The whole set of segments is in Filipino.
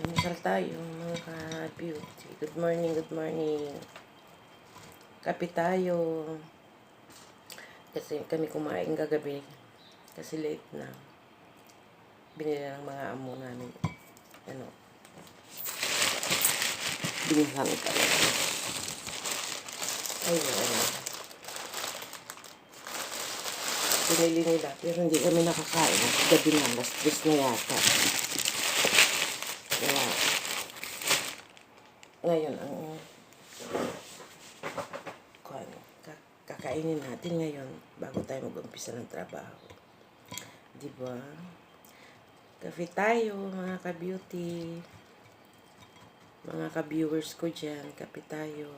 Masal tayo mga ka-beauty. Good morning, good morning. Kape tayo. Kasi kami kumain kagabi. Kasi late na. Binili ng mga amo namin. Ano. Binilhan kami. Ayun. Pinili nila. Pero hindi kami nakakain. Gabi na. Last tres na yata. Kaya, ngayon, ang ka- kakainin natin ngayon bago tayo mag-umpisa ng trabaho. Di ba? Kafe tayo, mga ka-beauty. Mga ka-viewers ko dyan, kape tayo.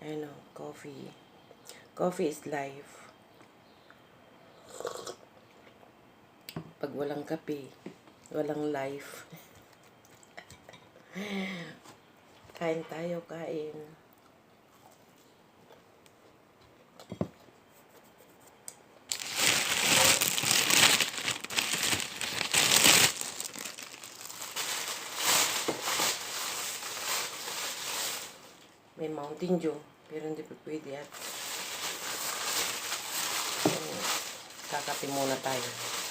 Ano, coffee. Coffee is life. Pag walang kape, walang life. kain tayo, kain. May Mountain Dew, pero hindi pa pwede at um, kakape muna tayo.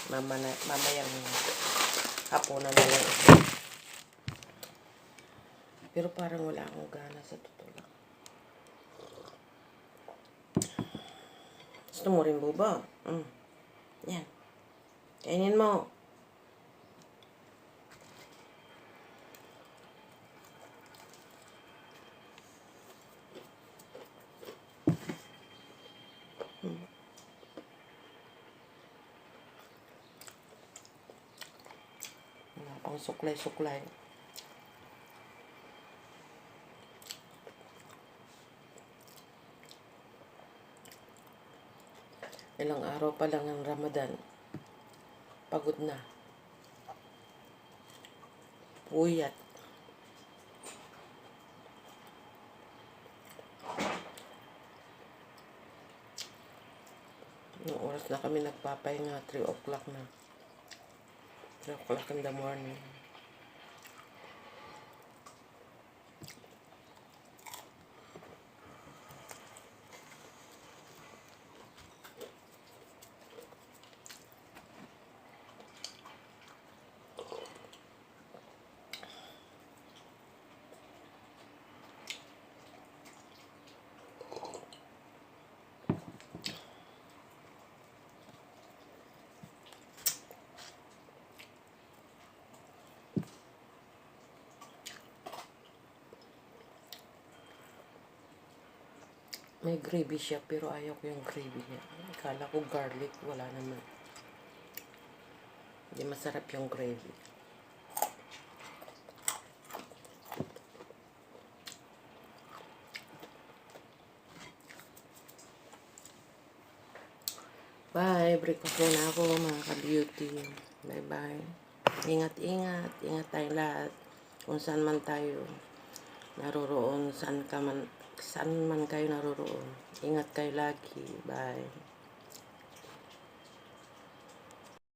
Mama na, mamayang hapunan na lang. Pero parang wala akong gana sa totoo lang. Gusto mo rin buba? Mm. Yan. Kainin mo. Pang suklay-suklay. Ilang araw pa lang ang Ramadan. Pagod na. Puyat. Yung oras na kami nagpapahinga, 3 o'clock na. 3 o'clock in the May gravy siya, pero ayaw ko yung gravy niya. Akala ko garlic, wala naman. Hindi masarap yung gravy. Bye. Breakfast muna ako, mga ka-beauty. Bye-bye. Ingat-ingat. Ingat tayo lahat. Kung saan man tayo naroroon, saan ka man, saan man kayo naroroon. Ingat kayo lagi. Bye.